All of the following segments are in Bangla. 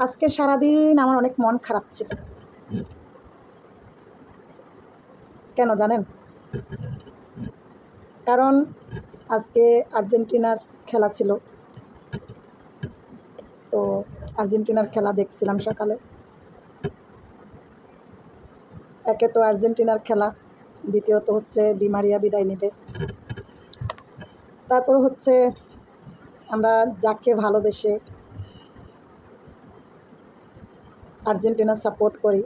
আজকে সারাদিন আমার অনেক মন খারাপ ছিল। কেন জানেন? কারণ আজকে আর্জেন্টিনার খেলা ছিল। তো আর্জেন্টিনার খেলা দেখছিলাম সকালে। একে তো আর্জেন্টিনার খেলা, দ্বিতীয়ত হচ্ছে ডিমারিয়া বিদায় নেবে। তারপর হচ্ছে আমরা যাকে ভালোবেসে আর্জেন্টিনা সাপোর্ট করি।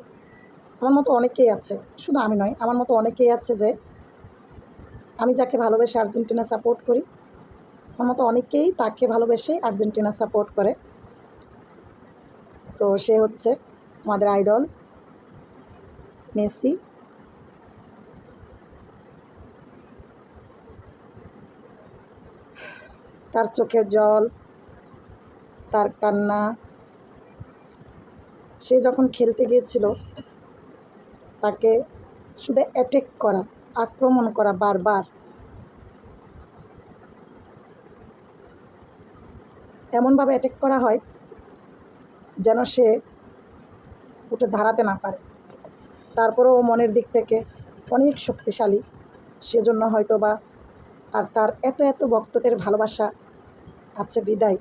আমার মতো অনেকেই আছে, শুধু আমি নয়, আমার মতো অনেকেই আছে যে আমি যাকে ভালোবেসে আর্জেন্টিনা সাপোর্ট করি, আমার মতো অনেকেই তাকে ভালোবেসে আর্জেন্টিনা সাপোর্ট করে। তো সে হচ্ছে আমাদের আইডল, মেসি। তার চোখের জল, তার কান্না সে যখন খেলতে গিয়েছিল, তাকে শুধু অ্যাটেক করা, আক্রমণ করা বারবার। এমনভাবে অ্যাটেক করা হয় যেন সে উঠে দাঁড়াতে না পারে। তারপরেও মনের দিক থেকে অনেক শক্তিশালী। সেজন্য হয়তো বা আর তার এত এত ভক্তদের ভালোবাসা আছে বিদায়,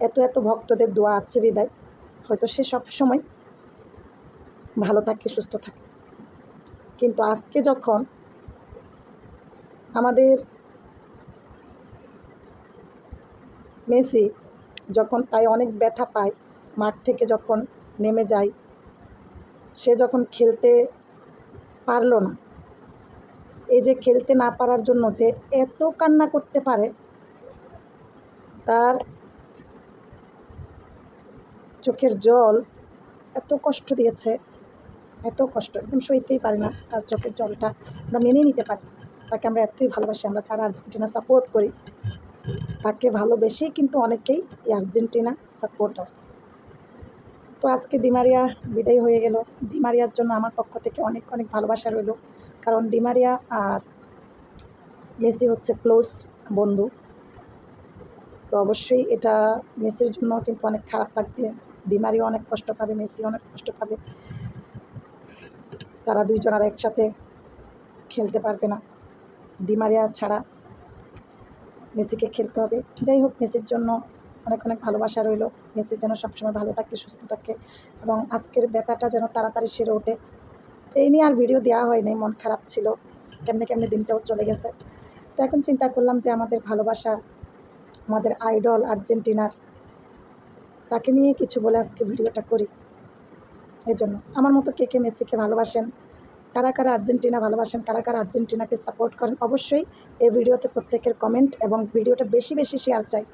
এত এত ভক্তদের দোয়া আছে বিদায়, হয়তো সে সব সময় ভালো থাকে, সুস্থ থাকে। কিন্তু আজকে যখন আমাদের মেসি যখন পায়ে অনেক ব্যথা পায়, মাঠ থেকে যখন নেমে যায়, সে যখন খেলতে পারল না, এই যে খেলতে না পারার জন্য যে এত কান্না করতে পারে, তার চোখের জল এত কষ্ট দিয়েছে। এত কষ্ট, একদম সইতেই পারি না তার চোখের জলটা। আমরা মেনে নিতে পারি তাকে আমরা এতই ভালোবাসি, আমরা যারা আর্জেন্টিনা সাপোর্ট করি। তাকে ভালোবেসেই কিন্তু অনেকেই এই আর্জেন্টিনা সাপোর্টার তো আজকে ডিমারিয়া বিদায় হয়ে গেল। ডিমারিয়ার জন্য আমার পক্ষ থেকে অনেক অনেক ভালোবাসা রইল। কারণ ডিমারিয়া আর মেসি হচ্ছে ক্লোজ বন্ধু। তো অবশ্যই এটা মেসির জন্য কিন্তু অনেক খারাপ লাগবে। ডিমারিও অনেক কষ্ট পাবে, মেসি অনেক কষ্ট পাবে। তারা দুইজন আর একসাথে খেলতে পারবে না। ডিমারিয়া ছাড়া মেসিকে খেলতে হবে। যাই হোক, মেসির জন্য অনেক অনেক ভালোবাসা রইল। মেসি যেন সবসময় ভালো থাকে, সুস্থ থাকে এবং আজকের ব্যথাটা যেন তাড়াতাড়ি সেরে ওঠে। এই নিয়ে আর ভিডিও দেওয়া হয়নি, মন খারাপ ছিল। কেমনে কেমনে দিনটাও চলে গেছে। তো এখন চিন্তা করলাম যে আমাদের ভালোবাসা, আমাদের আইডল আর্জেন্টিনার, তাকে নিয়ে কিছু বলে আজকে ভিডিওটা করি। এই জন্য। আমার মতো কে কে মেসিকে ভালোবাসেন? কারা কারা আর্জেন্টিনা ভালোবাসেন? কারা কারা আর্জেন্টিনাকে সাপোর্ট করেন? অবশ্যই এই ভিডিওতে প্রত্যেকের কমেন্ট এবং ভিডিওটা বেশি বেশি শেয়ার চাই।